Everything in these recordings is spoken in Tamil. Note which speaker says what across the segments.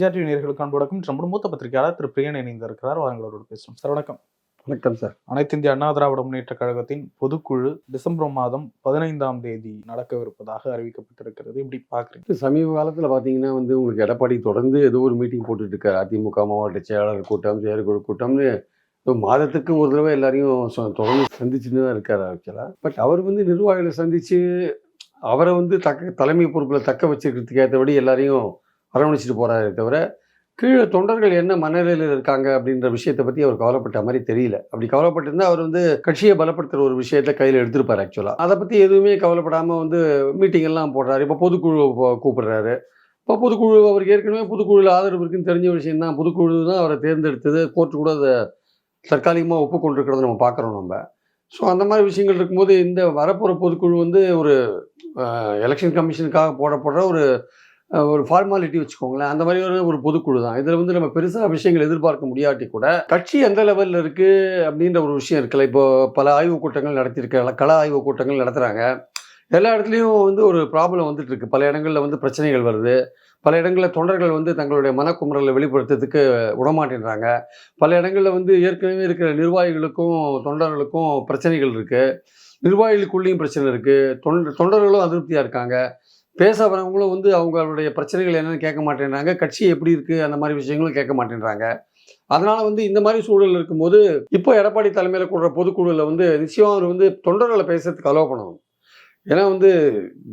Speaker 1: ஜிஆர்டி நேர்களுக்கு அன்பு நம்முடைய மூத்த பத்திரிகையாளர் திரு பிரியன் இணைந்திருக்கிறார் வாங்களோடு பேசுவோம். சார் வணக்கம்.
Speaker 2: வணக்கம் சார்.
Speaker 1: அனைத்து இந்திய அண்ணா திராவிட முன்னேற்ற கழகத்தின் பொதுக்குழு டிசம்பர் மாதம் பதினைந்தாம் தேதி நடக்கவிருப்பதாக அறிவிக்கப்பட்டிருக்கிறது. இப்படி பாக்குறீங்க
Speaker 2: சமீப காலத்தில் பார்த்தீங்கன்னா வந்து உங்களுக்கு எடப்பாடி தொடர்ந்து ஏதோ ஒரு மீட்டிங் போட்டுட்டு இருக்காரு அதிமுக மாவட்ட செயலாளர் கூட்டம் செயற்குழு கூட்டம்னு மாதத்துக்கு ஒரு தடவை எல்லாரையும் தொடர்ந்து சந்திச்சுட்டு தான் இருக்காரு ஆக்சுவலாக பட் அவர் வந்து நிர்வாகிகளை சந்திச்சு அவரை வந்து தக்க தலைமை பொறுப்பில் தக்க வச்சுக்கிறதுக்கு ஏற்றபடி எல்லாரையும் அரவணைச்சிட்டு போகிறாரே தவிர கீழே தொண்டர்கள் என்ன மனநிலையில் இருக்காங்க அப்படின்ற விஷயத்தை பற்றி அவர் கவலைப்பட்ட மாதிரி தெரியல. அப்படி கவலைப்பட்டிருந்தா அவர் வந்து கட்சியை பலப்படுத்துகிற ஒரு விஷயத்தை கையில் எடுத்திருப்பார் ஆக்சுவலாக அதை பற்றி எதுவுமே கவலைப்படாமல் வந்து மீட்டிங் எல்லாம் போடுறாரு. இப்போ பொதுக்குழு கூப்பிடுறாரு. இப்போ பொதுக்குழு அவருக்கு ஏற்கனவே பொதுக்குழுவில் ஆதரவு இருக்குன்னு தெரிஞ்ச விஷயம் தான். பொதுக்குழு தான் அவரை தேர்ந்தெடுத்தது. கோர்ட்டு கூட அதை தற்காலிகமாக ஒப்புக்கொண்டிருக்கிறத நம்ம பார்க்குறோம் நம்ம. ஸோ அந்த மாதிரி விஷயங்கள் இருக்கும்போது இந்த வரப்போகிற பொதுக்குழு வந்து ஒரு எலெக்ஷன் கமிஷனுக்காக போடப்படுற ஒரு ஒரு ஃபார்மாலிட்டி வச்சுக்கோங்களேன். அந்த மாதிரி ஒரு ஒரு பொதுக்குழு தான். இதில் வந்து நம்ம பெருசாக விஷயங்கள் எதிர்பார்க்க முடியாட்டி கூட கட்சி எந்த லெவலில் இருக்குது அப்படின்ற ஒரு விஷயம் இருக்குல்ல. இப்போ பல ஆய்வுக் கூட்டங்கள் நடத்தியிருக்க கள ஆய்வுக் கூட்டங்கள் நடத்துகிறாங்க எல்லா இடத்துலையும் வந்து ஒரு ப்ராப்ளம் வந்துட்டு இருக்கு. பல இடங்களில் வந்து பிரச்சனைகள் வருது. பல இடங்களில் தொண்டர்கள் வந்து தங்களுடைய மனக்குமரலை வெளிப்படுத்துறதுக்கு விடமாட்டேன்றாங்க பல இடங்களில் வந்து ஏற்கனவே இருக்கிற நிர்வாகிகளுக்கும் தொண்டர்களுக்கும் பிரச்சனைகள் இருக்குது நிர்வாகிகளுக்குள்ளேயும் பிரச்சனை இருக்குது தொண்டர் தொண்டர்களும் அதிருப்தியாக இருக்காங்க. பேச வரவங்களும் வந்து அவங்களுடைய பிரச்சனைகள் என்னென்னு கேட்க மாட்டேன்றாங்க. கட்சி எப்படி இருக்குது அந்த மாதிரி விஷயங்களும் கேட்க மாட்டேன்றாங்க. அதனால் வந்து இந்த மாதிரி சூழல் இருக்கும்போது இப்போ எடப்பாடி தலைமையில் கூடுற பொதுக்குழுவில் வந்து நிச்சயம் அவர் வந்து தொண்டர்களை பேசுறதுக்கு அலோவ் பண்ணணும். ஏன்னா வந்து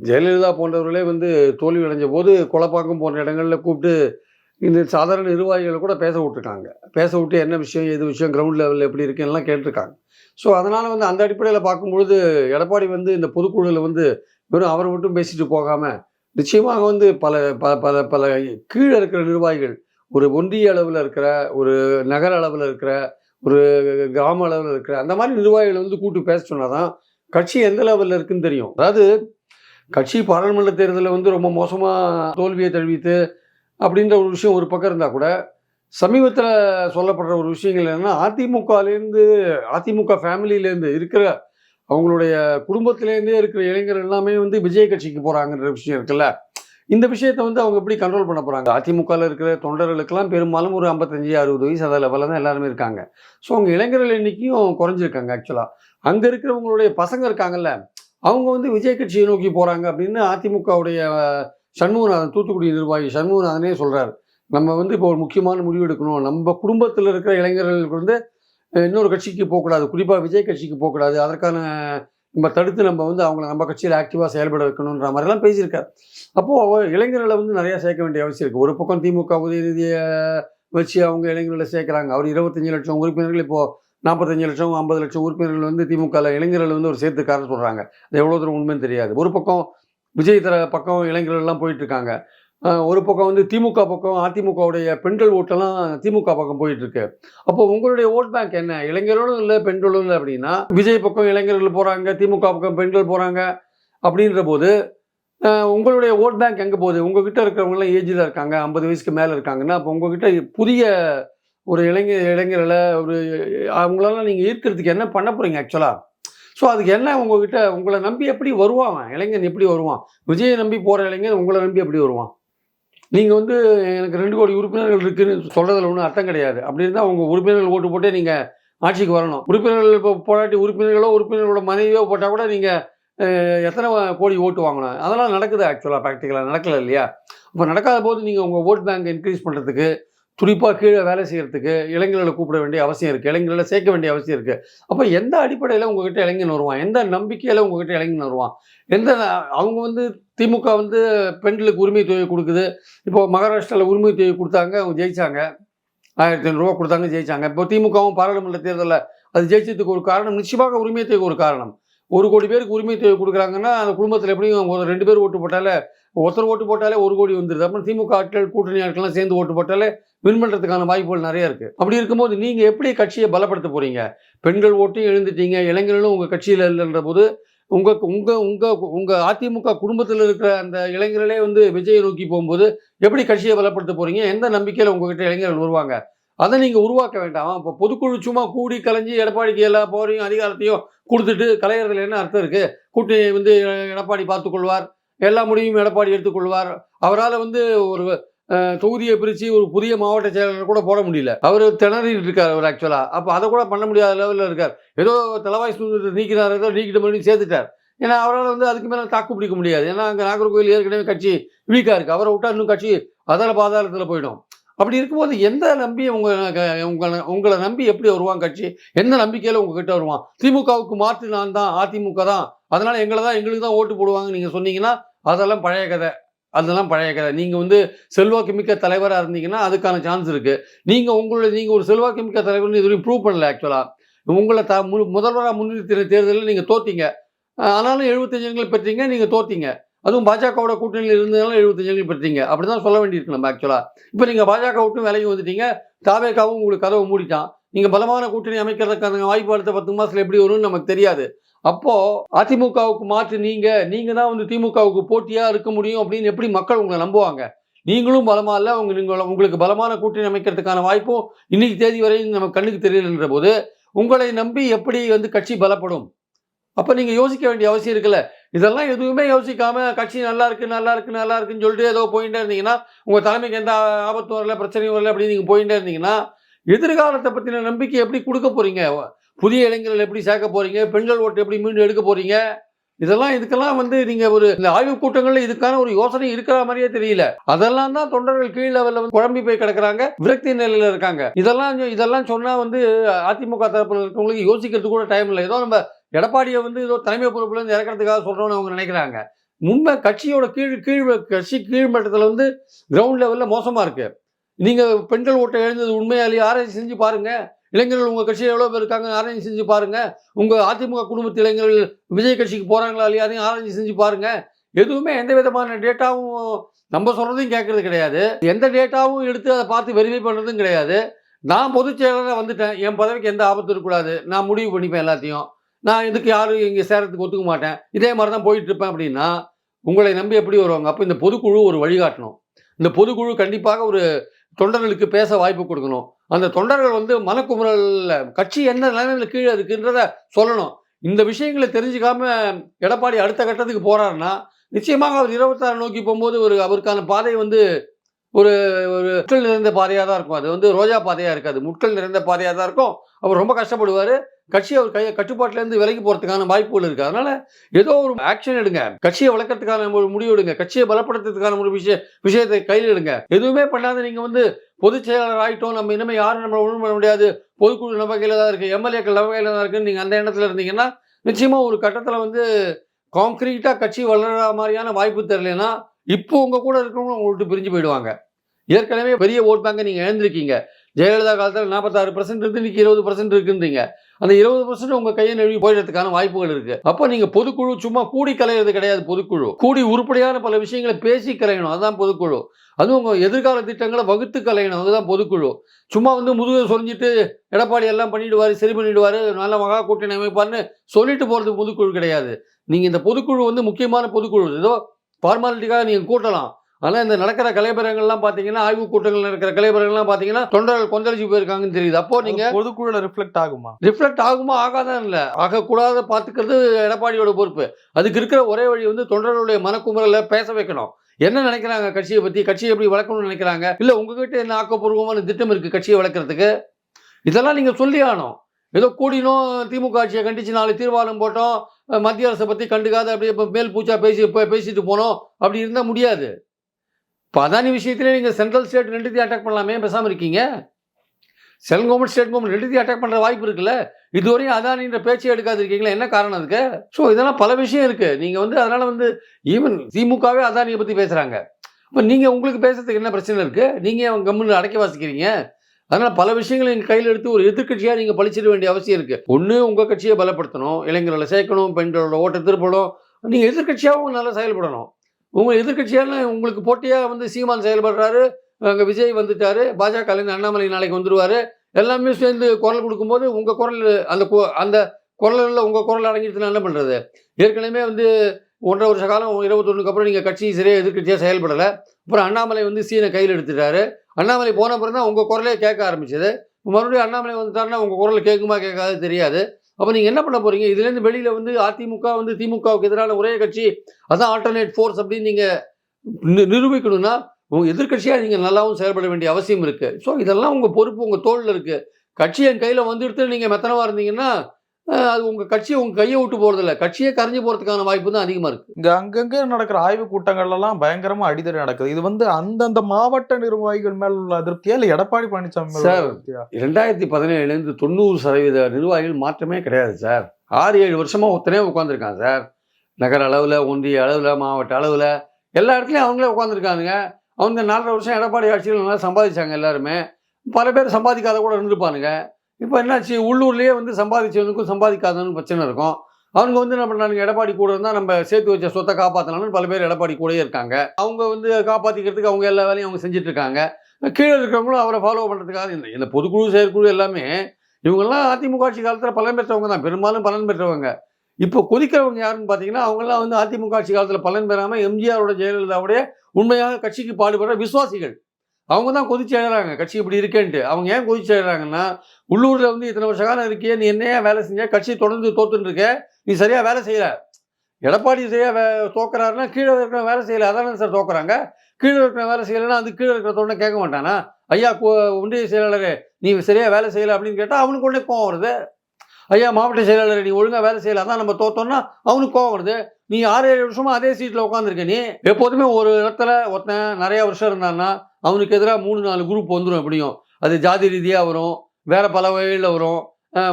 Speaker 2: ஜெயலலிதா போன்றவர்களே வந்து தோல்வி அடைஞ்ச போது கொலப்பாக்கம் போன்ற இடங்களில் கூப்பிட்டு இந்த சாதாரண நிர்வாகிகளை கூட பேச விட்டுருக்காங்க பேச விட்டு என்ன விஷயம் எது விஷயம் கிரவுண்ட் லெவலில் எப்படி இருக்குன்னெலாம் எல்லாம் கேட்டிருக்காங்க. ஸோ அதனால் வந்து அந்த அடிப்படையில் பார்க்கும்பொழுது எடப்பாடி வந்து இந்த பொதுக்குழுவில் வந்து வெறும் அவரை மட்டும் பேசிட்டு போகாமல் நிச்சயமாக வந்து பல பல பல பல கீழே இருக்கிற நிர்வாகிகள் ஒரு ஒன்றிய அளவில் இருக்கிற ஒரு நகர அளவில் இருக்கிற ஒரு கிராம அளவில் இருக்கிற அந்த மாதிரி நிர்வாகிகளை வந்து கூப்பிட்டு பேச சொன்னால் தான் கட்சி எந்த லெவலில் இருக்குன்னு தெரியும். அதாவது கட்சி பாராளுமன்ற தேர்தலில் வந்து ரொம்ப மோசமாக தோல்வியை தழுவித்து அப்படின்ற ஒரு விஷயம் ஒரு பக்கம் இருந்தால் கூட சமீபத்தில் சொல்லப்படுற ஒரு விஷயங்கள் என்னன்னா அதிமுகலேருந்து அதிமுக ஃபேமிலியிலேருந்து இருக்கிற அவங்களுடைய குடும்பத்திலேருந்தே இருக்கிற இளைஞர் எல்லாமே வந்து விஜய் கட்சிக்கு போகிறாங்கன்ற விஷயம் இருக்குல்ல? இந்த விஷயத்தை வந்து அவங்க எப்படி கண்ட்ரோல் பண்ண போகிறாங்க அதிமுகவில் இருக்கிற தொண்டர்களுக்கெல்லாம் பெரும்பாலும் ஒரு ஐம்பத்தஞ்சு அறுபது வயசு அதை லெவலில் தான் எல்லாருமே இருக்காங்க. ஸோ அவங்க இளைஞர்கள் எண்ணிக்கையும் குறைஞ்சிருக்காங்க ஆக்சுவலாக அங்கே இருக்கிறவங்களுடைய பசங்க இருக்காங்கல்ல அவங்க வந்து விஜய் கட்சியை நோக்கி போகிறாங்க அப்படின்னு அதிமுகவுடைய சண்முகநாதன் தூத்துக்குடி நிர்வாகி சண்முகநாதனே சொல்கிறார் நம்ம வந்து இப்போ ஒரு முக்கியமான முடிவு எடுக்கணும். நம்ம குடும்பத்தில் இருக்கிற இளைஞர்களுக்கு வந்து இன்னொரு கட்சிக்கு போகக்கூடாது. குறிப்பாக விஜய் கட்சிக்கு போகக்கூடாது. அதற்கான நம்ம தடுத்து நம்ம வந்து அவங்கள நம்ம கட்சியில் ஆக்டிவாக செயல்பட வைக்கணுன்ற மாதிரிலாம் பேசியிருக்காரு. அப்போது இளைஞர்களை வந்து நிறையா சேர்க்க வேண்டிய அவசியம் இருக்குது ஒரு பக்கம் திமுக உதயநிதியை வச்சு அவங்க இளைஞர்களை சேர்க்குறாங்க. அவர் இருபத்தஞ்சு லட்சம் உறுப்பினர்கள் இப்போது நாற்பத்தஞ்சு லட்சம் ஐம்பது லட்சம் உறுப்பினர்கள் வந்து திமுகவில் இளைஞர்கள் வந்து ஒரு சேர்த்துக்காரன்னு சொல்கிறாங்க அது எவ்வளோ தூரம் உண்மைன்னு தெரியாது. ஒரு பக்கம் விஜய் தர பக்கம் இளைஞர்கள் எல்லாம் போயிட்டு இருக்காங்க. ஒரு பக்கம் வந்து திமுக பக்கம் அதிமுகவுடைய பெண்கள் ஓட்டெல்லாம் திமுக பக்கம் போயிட்டு இருக்கு அப்போ உங்களுடைய ஓட் பேங்க் என்ன? இளைஞர்களும் இல்லை பெண்களும் இல்லை அப்படின்னா விஜய் பக்கம் இளைஞர்கள் போறாங்க திமுக பக்கம் பெண்கள் போறாங்க அப்படின்ற போது உங்களுடைய ஓட் பேங்க் எங்கே போகுது? உங்ககிட்ட இருக்கிறவங்கலாம் ஏஜில் இருக்காங்க ஐம்பது வயசுக்கு மேலே இருக்காங்கன்னா அப்போ உங்ககிட்ட புதிய ஒரு இளைஞர் இளைஞர்களை ஒரு அவங்களெல்லாம் நீங்கள் ஈர்க்கிறதுக்கு என்ன பண்ண போகிறீங்க ஆக்சுவலாக ஸோ அதுக்கு என்ன உங்ககிட்ட உங்களை நம்பி எப்படி வருவான் அவன்? இளைஞன் எப்படி வருவான்? விஜயை நம்பி போகிற இளைஞன் உங்களை நம்பி எப்படி வருவான்? நீங்கள் வந்து எனக்கு ரெண்டு கோடி உறுப்பினர்கள் இருக்குன்னு சொல்கிறதுல ஒன்றும் அர்த்தம் கிடையாது. அப்படி இருந்தால் உங்கள் உறுப்பினர்கள் ஓட்டு போட்டே நீங்கள் ஆட்சிக்கு வரணும். உறுப்பினர்கள் இப்போ போராட்டி உறுப்பினர்களோ உறுப்பினர்களோட மனைவியோ போட்டால் கூட நீங்கள் எத்தனை கோடி ஓட்டு வாங்கணும்? அதெல்லாம் நடக்குது ஆக்சுவலாக ப்ராக்டிக்கலாக நடக்கல இல்லையா? அப்போ நடக்காத போது நீங்கள் உங்கள் ஓட் பேங்க் இன்க்ரீஸ் பண்ணுறதுக்கு துடிப்பாக கீழே வேலை செய்கிறதுக்கு இளைஞர்களை கூப்பிட வேண்டிய அவசியம் இருக்குது இளைஞர்களை சேர்க்க வேண்டிய அவசியம் இருக்குது அப்போ எந்த அடிப்படையில் உங்ககிட்ட இளைஞன் வருவான்? எந்த நம்பிக்கையில் உங்ககிட்ட இளைஞன் வருவான்? எந்த அவங்க வந்து திமுக வந்து பெண்களுக்கு உரிமை தொகை கொடுக்குது. இப்போ மகாராஷ்டிராவில் உரிமை தொகை கொடுத்தாங்க அவங்க ஜெயிச்சாங்க. ஆயிரத்தி ஐநூறுரூவா கொடுத்தாங்க ஜெயிச்சாங்க. இப்போ திமுகவும் பாராளுமன்ற தேர்தலில் அது ஜெயிச்சதுக்கு ஒரு காரணம் நிச்சயமாக உரிமை தொகை ஒரு காரணம். ஒரு கோடி பேருக்கு உரிமை தொகை கொடுக்குறாங்கன்னா அந்த குடும்பத்தில் எப்படியும் ஒரு ரெண்டு பேர் ஓட்டு போட்டால ஒருத்தர் ஓட்டு போட்டாலே ஒரு கோடி வந்துடுது அப்புறம் திமுக ஆட்கள் கூட்டணி ஆட்கள்லாம் சேர்ந்து ஓட்டு போட்டாலே வின் பண்ணுறதுக்கான வாய்ப்புகள் நிறைய இருக்குது அப்படி இருக்கும்போது நீங்கள் எப்படி கட்சியை பலப்படுத்த போகிறீங்க பெண்கள் ஓட்டையும் எழுந்துட்டீங்க இளைஞர்களும் உங்கள் கட்சியில் இல்லைன்ற போது உங்கள் உங்கள் உங்கள் உங்கள் அதிமுக குடும்பத்தில் இருக்கிற அந்த இளைஞர்களே வந்து விஜயை நோக்கி போகும்போது எப்படி கட்சியை பலப்படுத்த போகிறீங்க எந்த நம்பிக்கையில் உங்ககிட்ட இளைஞர்கள் வருவாங்க? அதை நீங்கள் உருவாக்க வேண்டாம். இப்போ பொதுக்குழு சும்மா கூடி கலைஞ்சி எடப்பாடிக்கு எல்லா போரையும் அதிகாரத்தையும் கொடுத்துட்டு கலையறதுல என்ன அர்த்தம் இருக்குது கூட்டணி வந்து எடப்பாடி பார்த்துக்கொள்வார் எல்லா முடிவும் எடப்பாடி எடுத்துக்கொள்வார். அவரால் வந்து ஒரு தொகுதியை பிரித்து ஒரு புதிய மாவட்ட செயலாளர் கூட போட முடியல. அவர் திணறிட்டு இருக்கார் அவர் ஆக்சுவலாக அப்போ அதை கூட பண்ண முடியாத லெவலில் இருக்கார். ஏதோ தலைவாய் சூழ்நிலை நீக்கினார் ஏதோ நீக்கிட்ட மறுபடியும் சேர்த்துட்டார். ஏன்னா அவரால் வந்து அதுக்கு மேலே தாக்கு பிடிக்க முடியாது. ஏன்னா அங்கே நாகர்கோவில் ஏற்கனவே கட்சி வீக்காக இருக்குது அவரை விட்டா இன்னும் கட்சி அதல பாதாளத்தில் போயிடும். அப்படி இருக்கும்போது எந்த நம்பி உங்க உங்களை உங்களை நம்பி எப்படி வருவான் கட்சி? எந்த நம்பிக்கையில் உங்ககிட்ட வருவான்? திமுகவுக்கு மாற்று நான் தான் அதிமுக தான். அதனால் எங்களை தான் எங்களுக்கு தான் ஓட்டு போடுவாங்க நீங்கள் சொன்னீங்கன்னா அதெல்லாம் பழைய கதை. அதெல்லாம் பழைய கதை. நீங்கள் வந்து செல்வாக்கு மிக்க தலைவராக இருந்தீங்கன்னா அதுக்கான சான்ஸ் இருக்குது நீங்கள் உங்களுடைய நீங்கள் ஒரு செல்வாக்கு மிக்க தலைவர்னு இதுவரையும் ப்ரூவ் பண்ணல ஆக்சுவலாக உங்களை த மு முதல்வராக முன்னிறுத்தின தேர்தலில் நீங்கள் தோத்தீங்க. ஆனாலும் எழுபத்தஞ்சு பெற்றீங்க நீங்கள் தோத்தீங்க. அதுவும் பாஜகவோட கூட்டணியில் இருந்ததுனால எழுபத்தஞ்சு பெற்றீங்க. அப்படி தான் சொல்ல வேண்டியிருக்கு நம்ம ஆக்சுவலாக இப்போ நீங்கள் பாஜக விட்டும் விலகி வந்துட்டீங்க. தாவேக்காவும் உங்களுக்கு கதவை மூடிட்டான். நீங்கள் பலமான கூட்டணி அமைக்கிறதுக்கான வாய்ப்பு அடுத்த பத்து மாதத்தில் எப்படி வரும்னு நமக்கு தெரியாது. அப்போ அதிமுகவுக்கு மாற்று நீங்க நீங்க தான் வந்து திமுகவுக்கு போட்டியா இருக்க முடியும் அப்படின்னு எப்படி மக்கள் உங்களை நம்புவாங்க? நீங்களும் பலமா இல்ல உங்க நீங்க உங்களுக்கு பலமான கூட்டணி அமைக்கிறதுக்கான வாய்ப்பும் இன்னைக்கு தேதி வரையும் நம்ம கண்ணுக்கு தெரியலன்ற போது உங்களை நம்பி எப்படி வந்து கட்சி பலப்படும்? அப்ப நீங்க யோசிக்க வேண்டிய அவசியம் இருக்குல்ல. இதெல்லாம் எதுவுமே யோசிக்காம கட்சி நல்லா இருக்கு நல்லா இருக்கு நல்லா இருக்குன்னு சொல்லிட்டு ஏதோ போயிட்டே இருந்தீங்கன்னா உங்க தலைமைக்கு எந்த ஆபத்தும் வரல பிரச்சனையும் வரல அப்படின்னு நீங்க போயிட்டே இருந்தீங்கன்னா எதிர்காலத்தை பத்தின நம்பிக்கை எப்படி கொடுக்க போறீங்க? புதிய இளைஞர்கள் எப்படி சேர்க்க போறீங்க? பெண்கள் ஓட்டு எப்படி மீண்டும் எடுக்க போறீங்க? இதெல்லாம் இதுக்கெல்லாம் வந்து நீங்க ஒரு இந்த ஆய்வு கூட்டங்கள்ல இதுக்கான ஒரு யோசனை இருக்கிற மாதிரியே தெரியல. அதெல்லாம் தான் தொண்டர்கள் கீழ் லெவல்ல வந்து குழம்பி போய் கிடக்குறாங்க விரக்தி நிலையில இருக்காங்க. இதெல்லாம் இதெல்லாம் சொன்னா வந்து அதிமுக தரப்புல இருக்கவங்களுக்கு யோசிக்கிறதுக்கு கூட டைம் இல்லை. ஏதோ நம்ம எடப்பாடியை வந்து ஏதோ தலைமை பொறுப்புல இருந்து இறக்கிறதுக்காக சொல்றோம்னு அவங்க நினைக்கிறாங்க. முன்ப கட்சியோட கீழ் கீழ் கட்சி கீழ் மட்டத்தில் வந்து கிரவுண்ட் லெவலில் மோசமாக இருக்கு. நீங்கள் பெண்கள் ஓட்டை எழுந்தது உண்மையாலேயே ஆராய்ச்சி செஞ்சு பாருங்கள் இளைஞர்கள் உங்கள் கட்சியில் எவ்வளோ பேர் இருக்காங்க? ஆராய்ச்சி செஞ்சு பாருங்கள் உங்கள் அதிமுக குடும்பத்து இளைஞர்கள் விஜய் கட்சிக்கு போகிறாங்களா இல்லையா? அதையும் ஆராய்ச்சி செஞ்சு பாருங்கள் எதுவுமே எந்த விதமான டேட்டாவும் நம்ம சொல்கிறதையும் கேட்குறது கிடையாது. எந்த டேட்டாவும் எடுத்து அதை பார்த்து வெரிஃபை பண்ணுறதும் கிடையாது. நான் பொதுச் செயலராக வந்துட்டேன். என் பதவிக்கு எந்த ஆபத்து இருக்கக்கூடாது. நான் முடிவு பண்ணிப்பேன் எல்லாத்தையும். நான் இதுக்கு யாரும் இங்கே சேரத்துக்கு ஒத்துக்க மாட்டேன்? இதே மாதிரி தான் போயிட்டு இருப்பேன் அப்படின்னா உங்களை நம்பி எப்படி வருவாங்க? அப்போ இந்த பொதுக்குழு ஒரு வழிகாட்டணும். இந்த பொதுக்குழு கண்டிப்பாக ஒரு தொண்டர்களுக்கு பேச வாய்ப்பு கொடுக்கணும். அந்த தொண்டர்கள் வந்து மனக்குமுறல்ல கட்சி என்ன நிலைமையில கீழே இருக்குன்றத சொல்லணும். இந்த விஷயங்களை தெரிஞ்சுக்காம எடப்பாடி அடுத்த கட்டத்துக்கு போறாருன்னா நிச்சயமாக அவர் இருபத்தாறு நோக்கி போகும்போது ஒரு அவருக்கான பாதை வந்து ஒரு ஒரு முட்கள் நிறைந்த பாதையாக தான் இருக்கும். அது வந்து ரோஜா பாதையாக இருக்காது. முட்கள் நிறைந்த பாதையாக தான் இருக்கும். அவர் ரொம்ப கஷ்டப்படுவார். கட்சி அவர் கையை கட்டுப்பாட்டிலேருந்து விலகி போகிறதுக்கான வாய்ப்புகள் இருக்குது அதனால் ஏதோ ஒரு ஆக்ஷன் எடுங்க. கட்சியை வளர்க்கறதுக்கான ஒரு முடிவு எடுங்க. கட்சியை பலப்படுத்துறதுக்கான ஒரு விஷய விஷயத்தை கையில் எடுங்க. எதுவுமே பண்ணாத நீங்கள் வந்து பொதுச் செயலாளர் ஆகிட்டோம் நம்ம இனிமேல் யாரும் நம்மளை ஒன்றும் பண்ண முடியாது. பொதுக்குழு நம்ம கையில் தான் இருக்குது எம்எல்ஏக்கள் நம்ம கையில் தான் இருக்குன்னு நீங்கள் அந்த எண்ணத்தில் இருந்தீங்கன்னா நிச்சயமாக ஒரு கட்டத்தில் வந்து கான்க்ரீட்டாக கட்சி வளர்ற மாதிரியான வாய்ப்பு தெரியலனா இப்போ உங்கள் கூட இருக்கிறவங்க உங்களை விட்டு பிரிஞ்சு போயிடுவாங்க. ஏற்கனவே பெரிய ஓட் பேங்கை நீங்கள் இழந்திருக்கீங்க ஜெயலலிதா காலத்தில் நாற்பத்தாறு பர்சன்ட் இருந்து இன்னைக்கு இருபது பர்சன்ட் இருக்குன்றீங்க. அந்த இருபது பர்சன்ட் உங்க கையை நழுவி போயிடுறதுக்கான வாய்ப்புகள் இருக்கு. அப்போ நீங்க பொதுக்குழு சும்மா கூடி கலையிறது கிடையாது பொதுக்குழு. கூடி உருப்படியான பல விஷயங்களை பேசி கலையணும். அதுதான் பொதுக்குழு. அதுவும் உங்க எதிர்கால திட்டங்களை வகுத்து கலையணும் அதுதான் பொதுக்குழு. சும்மா வந்து முதுகு சொரிஞ்சிட்டு எடப்பாடி எல்லாம் பண்ணிடுவாரு சரி பண்ணிடுவாரு நல்ல மகா கூட்டணி அமைப்பார்னு சொல்லிட்டு போறது பொதுக்குழு கிடையாது. நீங்க இந்த பொதுக்குழு வந்து முக்கியமான பொதுக்குழு. ஏதோ ஃபார்மாலிட்டிக்காக நீங்க கூட்டலாம். ஆனால் இந்த நடக்கிற கலைபரங்கள்லாம் பார்த்தீங்கன்னா ஆய்வுக் கூட்டங்கள் நடக்கிற கலைபரங்கள்லாம் பார்த்தீங்கன்னா தொண்டர்கள் கொந்தளிச்சு போயிருக்காங்கன்னு தெரியுது. அப்போ நீங்க
Speaker 1: பொதுக்குழுல ரிஃப்ளெக்ட் ஆகுமா?
Speaker 2: ரிஃப்ளெக்ட் ஆகுமா? ஆகாதான் இல்லை. ஆகக்கூடாத பார்த்துக்கிறது எடப்பாடியோட பொறுப்பு. அதுக்கு இருக்கிற ஒரே வழி வந்து தொண்டர்களுடைய மனக்குமுறலை பேச வைக்கணும். என்ன நினைக்கிறாங்க கட்சியை பற்றி கட்சியை எப்படி வளர்க்கணும்னு நினைக்கிறாங்க? இல்லை உங்ககிட்ட என்ன ஆக்கப்பூர்வமான திட்டம் இருக்குது கட்சியை வளர்க்குறதுக்கு? இதெல்லாம் நீங்கள் சொல்லி ஆனோம் ஏதோ கூடினோம் திமுக ஆட்சியை கண்டிச்சு நாலு தீர்மானம் போட்டோம் மத்திய அரசை பற்றி கண்டுக்காத அப்படியே இப்போ மேல் பூச்சா பேசி பேசிட்டு போனோம். அப்படி இருந்தால் முடியாது. இப்போ அதானி விஷயத்திலே நீங்கள் சென்ட்ரல் ஸ்டேட் ரெண்டுத்தையும் அட்டாக் பண்ணலாமே பேசாமல் இருக்கீங்க? செல் கவர்மெண்ட் ஸ்டேட் கவர்மெண்ட் எழுதி அட்டாக் பண்ணுற வாய்ப்பு இருக்குல்ல? இதுவரையும் அதானின்ற பேச்சை எடுக்காது இருக்கீங்களா என்ன காரணம் இருக்கு ஸோ இதெல்லாம் பல விஷயம் இருக்கு. நீங்கள் வந்து அதனால வந்து ஈவன் திமுகவே அதானியை பற்றி பேசுகிறாங்க அப்போ நீங்கள் உங்களுக்கு பேசுறதுக்கு என்ன பிரச்சனை இருக்கு? நீங்கள் அவங்க கம்முன்னு அடக்கி வாசிக்கிறீங்க? அதனால் பல விஷயங்களை எங்கள் கையில் எடுத்து ஒரு எதிர்கட்சியாக நீங்கள் பழிச்சிட வேண்டிய அவசியம் இருக்குது ஒன்று உங்கள் கட்சியை பலப்படுத்தணும். இளைஞர்களை சேர்க்கணும் பெண்களோட ஓட்ட திருப்பணும். நீங்கள் எதிர்கட்சியாகவும் நல்லா செயல்படணும். உங்கள் எதிர்கட்சியால் உங்களுக்கு போட்டியாக வந்து சீமான் செயல்படுறாரு. அங்கே விஜய் வந்துட்டாரு. பாஜக அண்ணாமலை நாளைக்கு வந்துடுவார் எல்லாமே சேர்ந்து குரல் கொடுக்கும்போது உங்கள் குரல் அந்த அந்த குரலில் உங்கள் குரல் அடங்கிடுச்சுன்னா என்ன பண்ணுறது ஏற்கனவே வந்து ஒன்றரை வருஷ காலம் இருபத்தொன்னுக்கு அப்புறம் நீங்கள் கட்சி சரியாக எதிர்க்கட்சியாக செயல்படலை. அப்புறம் அண்ணாமலை வந்து சீனை கையில் எடுத்துட்டாரு. அண்ணாமலை போன அப்புறம் தான் உங்கள் குரலே கேட்க ஆரம்பிச்சது. மறுபடியும் அண்ணாமலை வந்துட்டாருன்னா உங்கள் குரல் கேட்குமா கேட்காது தெரியாது. அப்போ நீங்கள் என்ன பண்ண போகிறீங்க இதுலேருந்து வெளியில் வந்து அதிமுக வந்து திமுகவுக்கு எதிரான ஒரே கட்சி அதான் ஆல்டர்னேட் ஃபோர்ஸ் அப்படின்னு நீங்கள் நிரூபிக்கணும்னா உங்கள் எதிர்க்கட்சியாக நீங்கள் நல்லாவும் செயல்பட வேண்டிய அவசியம் இருக்குது ஸோ இதெல்லாம் உங்கள் பொறுப்பு உங்கள் தோளில் இருக்குது கட்சி என் கையில் வந்துடுத்து நீங்கள் மெத்தனமாக இருந்தீங்கன்னா அது உங்கள் கட்சி உங்கள் கையை விட்டு போகிறதில்ல கட்சியே கரைஞ்சு போகிறதுக்கான வாய்ப்பு தான் அதிகமாக இருக்குது
Speaker 1: இங்க அங்கங்க நடக்கிற ஆய்வு கூட்டங்கள்ல எல்லாம் பயங்கரமா அடிதடி நடக்குது. இது வந்து அந்தந்த மாவட்ட நிர்வாகிகள் மேல உள்ள அதிருப்தியா இல்ல எடப்பாடி பழனிசாமி
Speaker 2: சார். ரெண்டாயிரத்தி பதினேழுலேருந்து தொண்ணூறு சதவீத நிர்வாகிகள் மாற்றமே கிடையாது சார். ஆறு ஏழு வருஷமாக ஒத்தனே உட்காந்துருக்கான் சார். நகர அளவில் ஒன்றிய அளவில் மாவட்ட அளவில் எல்லா இடத்துலையும் அவங்களே உட்காந்துருக்கானுங்க அவங்க நாலரை வருஷம் எடப்பாடி ஆட்சியில் நல்லா சம்பாதிச்சாங்க எல்லாருமே. பல பேர் சம்பாதிக்காத கூட இருந்திருப்பானுங்க. இப்போ என்னாச்சு? உள்ளூர்லேயே வந்து சம்பாதிச்சவனுக்கும் சம்பாதிக்காதவனுக்கும் பிரச்சனை இருக்கும். அவங்க வந்து நம்ம நாங்கள் எடப்பாடி கூட இருந்தால் நம்ம சேர்த்து வச்ச சொத்தை காப்பாற்றலாம்னு பல பேர் எடப்பாடி கூடயே இருக்காங்க. அவங்க வந்து காப்பாற்றிக்கிறதுக்கு அவங்க எல்லா வேலையும் அவங்க செஞ்சுட்டு இருக்காங்க. கீழே இருக்கிறவங்களும் அவரை ஃபாலோ பண்ணுறதுக்காக இந்த இந்த பொதுக்குழு செயற்குழு எல்லாமே இவங்கெல்லாம் அதிமுக ஆட்சி காலத்தில் பலன் பெற்றவங்க தான். பெரும்பாலும் பலன் பெற்றவங்க. இப்போ கொதிக்கிறவங்க யாருன்னு பார்த்தீங்கன்னா அவங்கெல்லாம் வந்து அதிமுக ஆட்சி காலத்தில் பலன் பெறாமல் எம்ஜிஆரோட ஜெயலலிதாவுடைய உண்மையாக கட்சிக்கு பாடுபடுற விசுவாசிகள். அவங்க தான் கொதிச்சு எழுறாங்க கட்சி இப்படி இருக்கேன்ட்டு. அவங்க ஏன் கொதிச்சு எழுறாங்கன்னா உள்ளூரில் வந்து இத்தனை வருஷ காலம் இருக்கியே நீ என்னையா வேலை செஞ்ச? கட்சி தொடர்ந்து தோத்துன்னு இருக்க நீ சரியாக வேலை செய்யல. எடப்பாடி சரியாக வே தோக்குறாருன்னா கீழே இருக்கிற வேலை செய்யலை. அதானே சார் தோக்குறாங்க. கீழே இருக்கிற வேலை செய்யலைன்னா அது கீழே இருக்கிற தோட்டம் கேட்க மாட்டானா? ஐயா ஒன்றிய செயலாளரே நீ சரியாக வேலை செய்யலை அப்படின்னு கேட்டால் அவனுக்கு உடனே கோவம் வருது. ஐயா மாவட்ட செயலாளர் நீ ஒழுங்காக வேலை செய்யலை அதான் நம்ம தோத்தோம்னா அவனுக்கு கோவம் வருது. நீ ஆறு ஏழு வருஷமா அதே சீட்டில் உட்காந்துருக்க நீ. எப்போதுமே ஒரு இடத்துல ஒருத்தன் நிறைய வருஷம் இருந்தான்னா அவனுக்கு எதிராக மூணு நாலு குரூப் வந்துடும் எப்படியும். அது ஜாதி ரீதியாக வரும் வேற பல வகையில் வரும்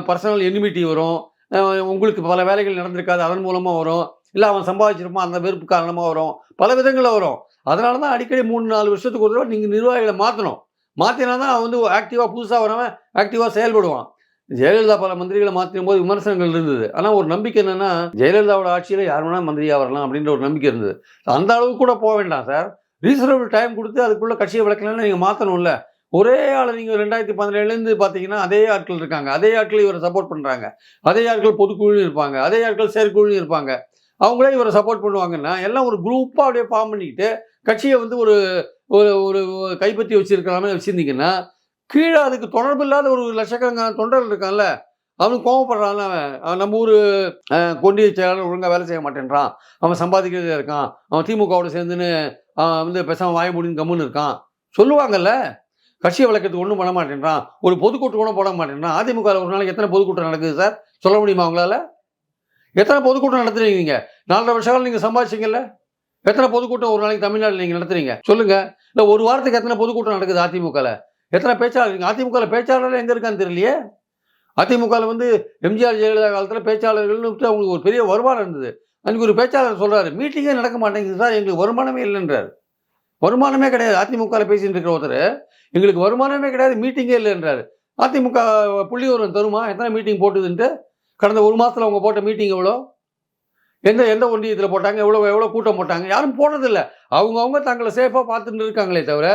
Speaker 2: பர்சனல் எனிமிட்டி வரும் உங்களுக்கு பல வேலைகள் நடந்திருக்காது அதன் மூலமாக வரும். இல்லை அவன் சம்பாதிச்சிருப்பான் அந்த வெறுப்பு காரணமாக வரும். பல விதங்களில் வரும். அதனால தான் அடிக்கடி மூணு நாலு வருஷத்துக்கு ஒரு தடவை நீங்கள் நிர்வாகிகளை மாற்றணும் மாற்றினா தான் அவன் வந்து ஆக்டிவாக புதுசாக வரவன் ஆக்டிவாக செயல்படுவான். ஜெயலலிதா பல மந்திரிகளை மாற்றும் போது விமர்சனங்கள் இருந்தது. ஆனால் ஒரு நம்பிக்கை என்னன்னா ஜெயலலிதாவோட ஆட்சியில் யார் வேணால் மந்திரியாக வரலாம் அப்படின்ற ஒரு நம்பிக்கை இருந்தது. அந்த அளவுக்கு கூட போக வேண்டாம் சார். ரீசனபிள் டைம் கொடுத்து அதுக்குள்ள கட்சியை விளக்கலன்னு நீங்கள் மாற்றணும்ல ஒரே ஆளை நீங்கள் ரெண்டாயிரத்தி பதினேழுலேருந்து பார்த்தீங்கன்னா அதே ஆட்கள் இருக்காங்க. அதே ஆட்கள் இவரை சப்போர்ட் பண்ணுறாங்க அதே ஆட்கள் பொதுக்குழுன்னு இருப்பாங்க. அதே ஆட்கள் செயற்குழுன்னு இருப்பாங்க. அவங்களே இவரை சப்போர்ட் பண்ணுவாங்கன்னா எல்லாம் ஒரு குரூப்பாக அப்படியே ஃபார்ம் பண்ணிக்கிட்டு கட்சியை வந்து ஒரு ஒரு ஒரு கைப்பற்றி வச்சிருக்கிற வச்சுருந்தீங்கன்னா கீழே அதுக்கு தொடர்பு இல்லாத ஒரு லட்சக்கணக்கான தொண்டர்கள் இருக்கான்ல அவனுக்கு கோவப்படுறான்ல அவன். அவன் நம்ம ஊர் கொண்டிய செயலாளர் ஒழுங்காக வேலை செய்ய மாட்டேன்றான். அவன் சம்பாதிக்கிறதே இருக்கான். அவன் திமுகவோட சேர்ந்துன்னு அவன் வந்து பேசாமல் வாய முடின்னு கம்முன்னு இருக்கான். சொல்லுவாங்கல்ல கட்சியை வளர்க்கறதுக்கு ஒன்றும் பண்ண மாட்டேன்றான். ஒரு பொதுக்கூட்டம் கூட போட மாட்டேன்றான். அதிமுக ஒரு நாளைக்கு எத்தனை பொதுக்கூட்டம் நடக்குது சார்? சொல்ல முடியுமா அவங்களால எத்தனை பொதுக்கூட்டம் நடத்துறீங்க நாலரை வருஷம் நீங்கள் சம்பாதிச்சிங்கல்ல? எத்தனை பொதுக்கூட்டம் ஒரு நாளைக்கு தமிழ்நாட்டில் நீங்கள் நடத்துறீங்க? சொல்லுங்கள் இல்லை ஒரு வாரத்துக்கு எத்தனை பொதுக்கூட்டம் நடக்குது அதிமுகவில் எத்தனை பேச்சாளர்? இருக்கு அதிமுகவில் பேச்சாளர் எங்கே இருக்கான்னு தெரியலையே. அதிமுகவில் வந்து எம்ஜிஆர் ஜெயலலிதா காலத்தில் பேச்சாளர்கள்னு விட்டு அவங்களுக்கு ஒரு பெரிய வருமானம் இருந்தது. அன்றைக்கி ஒரு பேச்சாளர் சொல்கிறாரு மீட்டிங்கே நடக்க மாட்டேங்குது சார் எங்களுக்கு வருமானமே இல்லைன்றார். வருமானமே கிடையாது. அதிமுகவில் பேசிகிட்டு இருக்கிற ஒருத்தர் எங்களுக்கு வருமானமே கிடையாது மீட்டிங்கே இல்லைன்றாரு. அதிமுக புள்ளி ஒரு தருமா? எத்தனை மீட்டிங் போட்டுதுன்ட்டு கடந்த ஒரு மாதத்தில் அவங்க போட்ட மீட்டிங் எவ்வளோ? எந்த எந்த ஒன்றியத்தில் போட்டாங்க? எவ்வளோ எவ்வளோ கூட்டம் போட்டாங்க? யாரும் போனதில்லை. அவங்கவுங்க தங்களை சேஃபாக பார்த்துட்டு இருக்காங்களே தவிர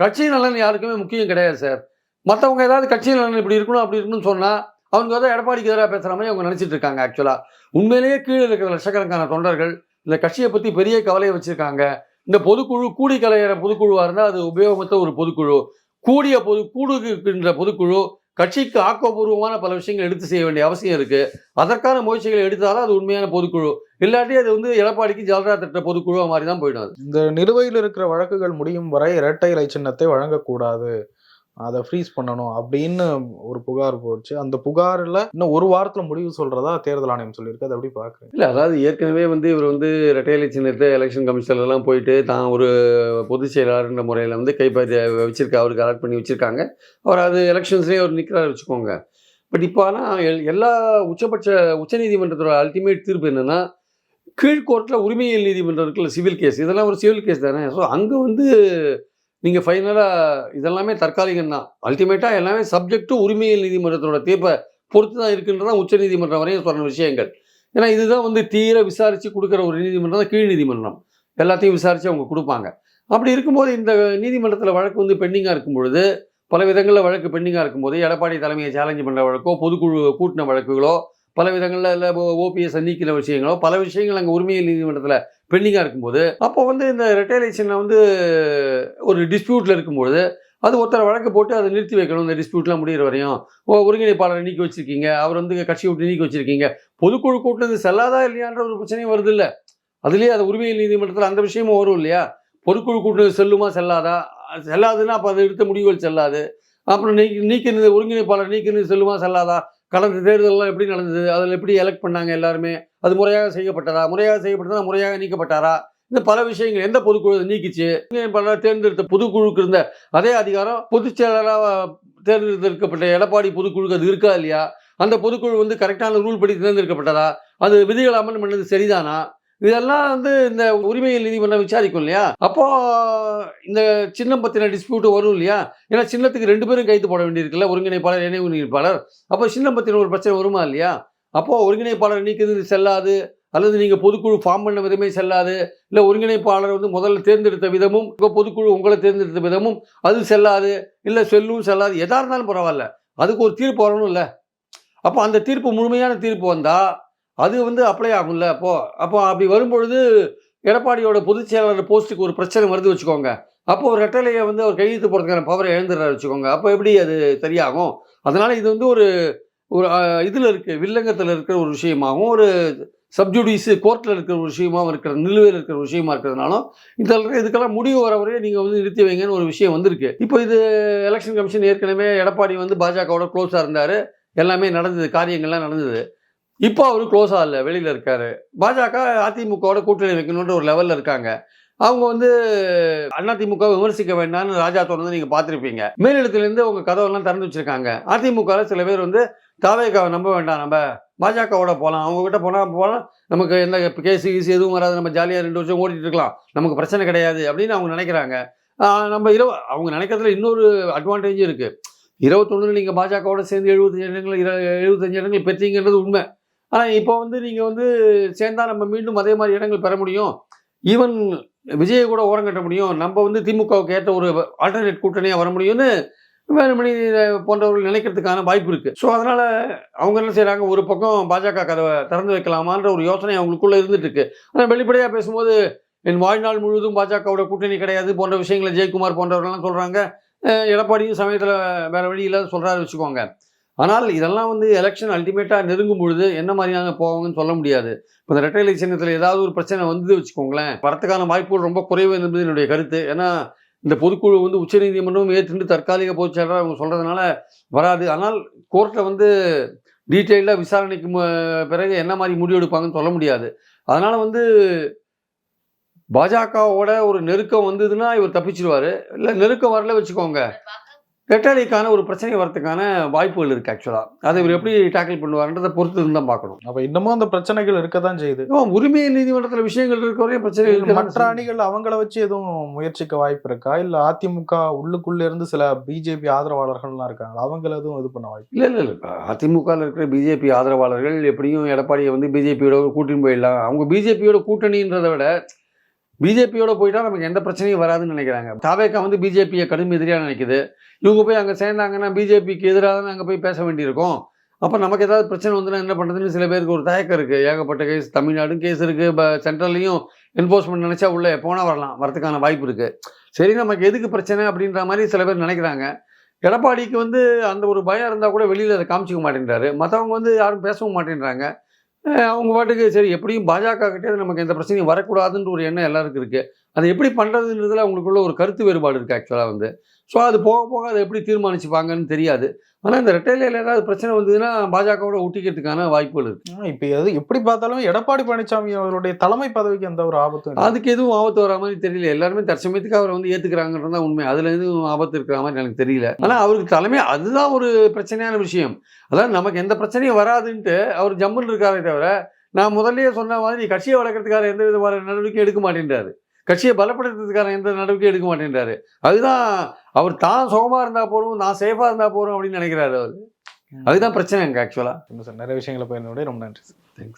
Speaker 2: கட்சி நலன் யாருக்குமே முக்கியம் கிடையாது சார். மற்றவங்க ஏதாவது கட்சி நலன் இப்படி இருக்கணும் அப்படி இருக்கணும்னு சொன்னால் அவங்க ஏதோ எடப்பாடிக்கு எதிராக பேசுகிற மாதிரி அவங்க நினச்சிட்டு இருக்காங்க ஆக்சுவலாக உண்மையிலேயே கீழே இருக்கிற லட்சக்கணக்கான தொண்டர்கள் இந்த கட்சியை பற்றி பெரிய கவலையை வச்சுருக்காங்க. இந்த பொதுக்குழு கூடி கலையிற பொதுக்குழுவாக இருந்தால் அது உபயோகமற்ற ஒரு பொதுக்குழு. கூடிய பொது கூடுகின்ற பொதுக்குழு கட்சிக்கு ஆக்கப்பூர்வமான பல விஷயங்கள் எடுத்து செய்ய வேண்டிய அவசியம் இருக்கு. அதற்கான முயற்சிகளை எடுத்தாலும் அது உண்மையான பொதுக்குழு. இல்லாட்டி அது வந்து எடப்பாடிக்கு ஜல்ரா திட்ட பொதுக்குழு மாதிரி தான் போயிடும்
Speaker 1: இந்த நிலுவையில் இருக்கிற வழக்குகள் முடியும் வரை இரட்டை இலை சின்னத்தை வழங்கக்கூடாது. அதை ஃப்ரீஸ் பண்ணணும் அப்படின்னு ஒரு புகார் போச்சு அந்த புகாரில் இன்னும் ஒரு வாரத்தில் முடிவு சொல்கிறதா தேர்தல் ஆணையம் சொல்லியிருக்கு. அதை அப்படி பார்க்குறேன்
Speaker 2: இல்லை அதாவது ஏற்கனவே வந்து இவர் வந்து ரெட்டையிலை சின்னத்தை எலெக்ஷன் கமிஷன்லாம் போயிட்டு தான் ஒரு பொதுச் செயலாளர்ன்ற முறையில் வந்து கைப்பற்றி வச்சிருக்க அவருக்கு அலாட் பண்ணி வச்சுருக்காங்க. அவர் அது எலெக்ஷன்ஸ்லேயே அவர் நிற்கிறாரு வச்சுக்கோங்க. பட் இப்போ ஆனால் எல்லா உச்சபட்ச உச்சநீதிமன்றத்தோட அல்டிமேட் தீர்ப்பு என்னென்னா கீழ்கோர்ட்டில் உரிமையியல் நீதிமன்றம் இருக்குல்ல சிவில் கேஸ் இதெல்லாம் ஒரு சிவில் கேஸ் தானே. ஸோ அங்கே வந்து நீங்கள் ஃபைனலாக இதெல்லாமே தற்காலிகம் தான் அல்டிமேட்டாக எல்லாமே சப்ஜெக்ட் டு நீதிமன்றத்தோட தீர்ப்பை பொறுத்து தான் இருக்குன்றதான் உச்ச நீதிமன்றம் வரையும் சொன்ன விஷயங்கள். ஏன்னா இதுதான் வந்து தீர விசாரித்து கொடுக்குற ஒரு நீதிமன்றம் தான் கீழ் நீதிமன்றம். எல்லாத்தையும் விசாரித்து அவங்க கொடுப்பாங்க. அப்படி இருக்கும்போது இந்த நீதிமன்றத்தில் வழக்கு வந்து பெண்டிங்காக இருக்கும் பொழுது பல விதங்களில் வழக்கு பெண்டிங்காக இருக்கும்போது எடப்பாடி தலைமையை சேலஞ்சு பண்ணுற வழக்கோ பொதுக்குழு கூட்டின வழக்குகளோ பல விதங்களில் இல்லை ஓபிஎஸ் நீக்கிற விஷயங்களோ பல விஷயங்கள் அங்கே உரிமையல் நீதிமன்றத்தில் பெண்டிங்காக இருக்கும்போது அப்போ வந்து இந்த ரிட்டைலேஷனில் வந்து ஒரு டிஸ்பியூட்டில் இருக்கும்பொழுது அது ஒருத்தர் வழக்கு போட்டு அதை நிறுத்தி வைக்கணும். இந்த டிஸ்பியூட்லாம் முடியிற வரையும் ஓ ஒருங்கிணைப்பாளரை நீக்கி வச்சிருக்கீங்க அவர் வந்து கட்சி விட்டு நீக்கி வச்சிருக்கீங்க. பொதுக்குழு கூட்டினது செல்லாதா இல்லையான்ற ஒரு பிரச்சனையும் வருது இல்லை அதுலேயே அது உரிமை நீதிமன்றத்தில் அந்த விஷயமும் வரும் இல்லையா? பொதுக்குழு கூட்டினது செல்லுமா செல்லாதா? செல்லாதுன்னா அப்போ அது எடுத்த முடிவுகள் செல்லாது. அப்புறம் நீக்கி நீக்கினது ஒருங்கிணைப்பாளர் நீக்கினது செல்லுமா செல்லாதா? கடந்த தேர்தலெலாம் எப்படி நடந்தது? அதில் எப்படி எலெக்ட் பண்ணாங்க எல்லாருமே? அது முறையாக செய்யப்பட்டதா? முறையாக செய்யப்பட்டதா? முறையாக நீக்கப்பட்டாரா? இந்த பல விஷயங்கள் எந்த பொதுக்குழு நீக்கிச்சு? பல தேர்ந்தெடுத்த பொதுக்குழுக்கு இருந்த அதே அதிகாரம் பொதுச் செயலராக தேர்ந்தெடுக்கப்பட்ட எடப்பாடி பொதுக்குழுக்கு அது இருக்கா இல்லையா? அந்த பொதுக்குழு வந்து கரெக்டான ரூல் படி தேர்ந்தெடுக்கப்பட்டதா? அது விதிகள் அமல் பண்ணது சரிதானா? இதெல்லாம் வந்து இந்த உரிமையில் நீதிமன்றம் விசாரிக்கும் இல்லையா? அப்போ இந்த சின்னம் பத்தின டிஸ்பியூட் வரும் இல்லையா? ஏன்னா சின்னத்துக்கு ரெண்டு பேரும் கைது போட வேண்டியிருக்குல்ல ஒருங்கிணைப்பாளர் இணை ஒருங்கிணைப்பாளர். அப்போ சின்னம் பத்தின ஒரு பிரச்சனை வருமா இல்லையா? அப்போ ஒருங்கிணைப்பாளர் நீக்கிறது செல்லாது அல்லது நீங்கள் பொதுக்குழு ஃபார்ம் பண்ண விதமே செல்லாது இல்லை ஒருங்கிணைப்பாளர் வந்து முதல்ல தேர்ந்தெடுத்த விதமும் இப்போ பொதுக்குழு உங்களை தேர்ந்தெடுத்த விதமும் அது செல்லாது இல்லை செல்லும் செல்லாது எதாக இருந்தாலும் பரவாயில்ல. அதுக்கு ஒரு தீர்ப்பு வரணும் இல்லை அப்போ அந்த தீர்ப்பு முழுமையான தீர்ப்பு வந்தால் அது வந்து அப்ளை ஆகும்ல அப்போ. அப்போ அப்படி வரும்பொழுது எடப்பாடியோட பொதுச் செயலாளர் போஸ்ட்டுக்கு ஒரு பிரச்சனை வருது வச்சுக்கோங்க. அப்போ ஒரு ரெட்டலையை வந்து அவர் கையெழுத்து போகிறதுக்கான பவரை எழுந்துடுறாரு வச்சுக்கோங்க. அப்போ எப்படி அது சரியாகும்? அதனால் இது வந்து ஒரு ஒரு இதில் இருக்குது வில்லங்கத்தில் இருக்கிற ஒரு விஷயமாகவும் ஒரு சப்ஜுடிஸு கோர்ட்டில் இருக்கிற ஒரு விஷயமாவும் இருக்கிற நிலுவையில் இருக்கிற விஷயமா இருக்கிறதுனாலும் இதில் இதுக்கெல்லாம் முடிவு வர வரையும் நீங்கள் வந்து நிறுத்தி வைங்கன்னு ஒரு விஷயம் வந்திருக்கு. இப்போ இது எலெக்ஷன் கமிஷன் ஏற்கனவே எடப்பாடி வந்து பாஜகவோட க்ளோஸாக இருந்தார். எல்லாமே நடந்தது காரியங்கள்லாம் நடந்தது. இப்போ அவர் க்ளோஸ் ஆகல வெளியில் இருக்கார். பாஜக அதிமுகவோட கூட்டணி வைக்கணுன்ற ஒரு லெவலில் இருக்காங்க. அவங்க வந்து அதிமுக விமர்சிக்க வேண்டாம்னு ராஜா தொடர்ந்து நீங்கள் பார்த்துருப்பீங்க. மேலிடத்துலேருந்து அவங்க கதவெல்லாம் திறந்து வச்சுருக்காங்க. அதிமுகவில் சில பேர் வந்து தாவேக்காவை நம்ப வேண்டாம் நம்ம. பாஜகவோட போகலாம் அவங்க கிட்ட போனால் போனால் நமக்கு எந்த கேஸு கீசு எதுவும் வராது. நம்ம ஜாலியாக ரெண்டு வருஷம் ஓடிட்டு இருக்கலாம். நமக்கு பிரச்சனை கிடையாது அப்படின்னு அவங்க நினைக்கிறாங்க. நம்ம இரவு அவங்க நினைக்கிறதுல இன்னொரு அட்வான்டேஜும் இருக்குது இருபத்தொன்னுல நீங்கள் பாஜகவோட சேர்ந்து எழுபத்தஞ்சு இடங்கள் இர எழுபத்தஞ்சு இடங்கள் பெற்றீங்கன்றது உண்மை. ஆனால் இப்போ வந்து நீங்கள் வந்து சேர்ந்தா நம்ம மீண்டும் அதே மாதிரி இடங்கள் பெற முடியும். ஈவன் விஜயை கூட ஓரம் கட்ட முடியும். நம்ம வந்து திமுகவுக்கு ஏற்ற ஒரு ஆல்டர்னேட் கூட்டணியாக வர முடியும்னு வேலுமணி போன்றவர்கள் நினைக்கிறதுக்கான வாய்ப்பு இருக்குது ஸோ அதனால் அவங்க என்ன செய்கிறாங்க ஒரு பக்கம் பாஜக கதவை திறந்து வைக்கலாமான்ற ஒரு யோசனை அவங்களுக்குள்ளே இருந்துட்டு இருக்கு. ஆனால் வெளிப்படையாக பேசும்போது என் வாழ்நாள் முழுவதும் பாஜகவோட கூட்டணி கிடையாது போன்ற விஷயங்களை ஜெயக்குமார் போன்றவர்கள்லாம் சொல்கிறாங்க எடப்பாடியும் சமயத்தில் வேறு வழி இல்லாத சொல்கிறாரு வச்சுக்கோங்க. ஆனால் இதெல்லாம் வந்து எலெக்ஷன் அல்டிமேட்டாக நெருங்கும் பொழுது என்ன மாதிரியான போவாங்கன்னு சொல்ல முடியாது. இப்போ இந்த ரெட்டை சின்னத்தில் ஏதாவது ஒரு பிரச்சனை வந்து வச்சுக்கோங்களேன் வரத்துக்கான வாய்ப்புகள் ரொம்ப குறைவு என்பது என்னுடைய கருத்து. ஏன்னா இந்த பொதுக்குழு வந்து உச்சநீதிமன்றம் ஏற்றுண்டு தற்காலிக பொதுச்செயலாளர் அவங்க சொல்கிறதுனால வராது. ஆனால் கோர்ட்டில் வந்து டீட்டெயிலாக விசாரணைக்கு பிறகு என்ன மாதிரி முடிவு எடுப்பாங்கன்னு சொல்ல முடியாது. அதனால் வந்து பாஜகவோட ஒரு நெருக்கம் வந்ததுன்னா இவர் தப்பிச்சிருவார். இல்லை நெருக்கம் வரல வச்சுக்கோங்க. ரெட்டாலிக்கான ஒரு பிரச்சனை வரதுக்கான வாய்ப்புகள் இருக்குது ஆக்சுவலாக அதை இவர் எப்படி டேக்கிள் பண்ணுவார்ன்றதை பொறுத்து இருந்தால் பார்க்கணும்.
Speaker 1: அப்ப இன்னமும் அந்த பிரச்சனைகள் இருக்கத்தான் செய்யுது.
Speaker 2: ஆமா, உரிமை நீதிமன்றத்தில் விஷயங்கள் இருக்க வரையும் பிரச்சனை
Speaker 1: மற்ற. அணிகள் அவங்கள வச்சு எதுவும் முயற்சிக்க வாய்ப்பு இருக்கா? இல்ல அதிமுக உள்ளுக்குள்ள இருந்து சில பிஜேபி ஆதரவாளர்கள்லாம் இருக்காங்க அவங்கள எதுவும் இது பண்ண வாய்ப்பு
Speaker 2: இல்லை இல்லை இல்லை. அதிமுகவில் இருக்கிற பிஜேபி ஆதரவாளர்கள் எப்படியும் எடப்பாடியை வந்து பிஜேபியோட கூட்டின்னு போயிடலாம். அவங்க பிஜேபியோட கூட்டணின்றதை விட பிஜேபியோட போயிட்டா நமக்கு எந்த பிரச்சனையும் வராதுன்னு நினைக்கிறாங்க. தாவேக்கா வந்து பிஜேபியை கடும் எதிரியாக நினைக்குது. இவங்க போய் அங்கே சேர்ந்தாங்கன்னா பிஜேபிக்கு எதிராக தான் அங்கே போய் பேச வேண்டியிருக்கும். அப்போ நமக்கு ஏதாவது பிரச்சனை வந்துன்னா என்ன பண்ணுறதுன்னு சில பேருக்கு ஒரு தயக்கம் இருக்குது ஏகப்பட்ட கேஸ் தமிழ்நாடும் கேஸ் இருக்குது இப்போ சென்ட்ரல்லையும் என்ஃபோர்ஸ்மெண்ட் நினச்சா உள்ளே போனால் வரலாம். வரதுக்கான வாய்ப்பு இருக்குது சரி நமக்கு எதுக்கு பிரச்சனை அப்படின்ற மாதிரி சில பேர் நினைக்கிறாங்க. எடப்பாடிக்கு வந்து அந்த ஒரு பயம் இருந்தால் கூட வெளியில் அதை காமிச்சிக்க மாட்டேன்றாரு. மற்றவங்க வந்து யாரும் பேசவும் மாட்டேன்றாங்க. அவங்க பாட்டுக்கு சரி எப்படியும் பாஜக கிட்டே நமக்கு எந்த பிரச்சனையும் வரக்கூடாதுன்ற ஒரு எண்ணம் எல்லாருக்கும் இருக்குது அதை எப்படி பண்ணுறதுன்றதுல அவங்களுக்குள்ள ஒரு கருத்து வேறுபாடு இருக்குது ஆக்சுவலாக வந்து. ஸோ அது போக போக அதை எப்படி தீர்மானிச்சுப்பாங்கன்னு தெரியாது. ஆனால் இந்த ரெட்டையில ஏதாவது பிரச்சனை வந்ததுன்னா பாஜகவோட ஒட்டிக்கிறதுக்கான வாய்ப்புகள் இருக்குது
Speaker 1: இப்ப எது எப்படி பார்த்தாலும் எடப்பாடி பழனிசாமி அவருடைய தலைமை பதவிக்கு எந்த ஒரு ஆபத்தும் இல்லை.
Speaker 2: அதுக்கு எதுவும் ஆபத்து வர மாதிரி தெரியல. எல்லாருமே தற்சமயத்துக்கு அவரை வந்து ஏத்துக்கிறாங்கன்றது தான் உண்மை. அதுல எதுவும் ஆபத்து இருக்கிற மாதிரி எனக்கு தெரியல. ஆனா அவருக்கு தலைமை அதுதான் ஒரு பிரச்சனையான விஷயம். அதாவது நமக்கு எந்த பிரச்சனையும் வராதுன்ட்டு அவர் ஜம்முன்னு இருக்காரே தவிர நான் முதல்லயே சொன்ன மாதிரி கட்சியை வளர்க்கறதுக்கான எந்த விதமான நடவடிக்கையும் எடுக்க மாட்டேன்றாரு. கட்சியை பலப்படுத்துறதுக்கான எந்த நடவடிக்கையும் எடுக்க மாட்டேன்றாரு. அதுதான் அவர் தான் சுகமா இருந்தா போறோம் நான் சேஃபா இருந்தா போறோம் அப்படின்னு நினைக்கிறாரு அவர். அதுதான் பிரச்சனை எனக்கு ஆக்சுவலா
Speaker 1: சார் நிறைய விஷயங்களை பயனுடைய ரொம்ப நன்றி சார்.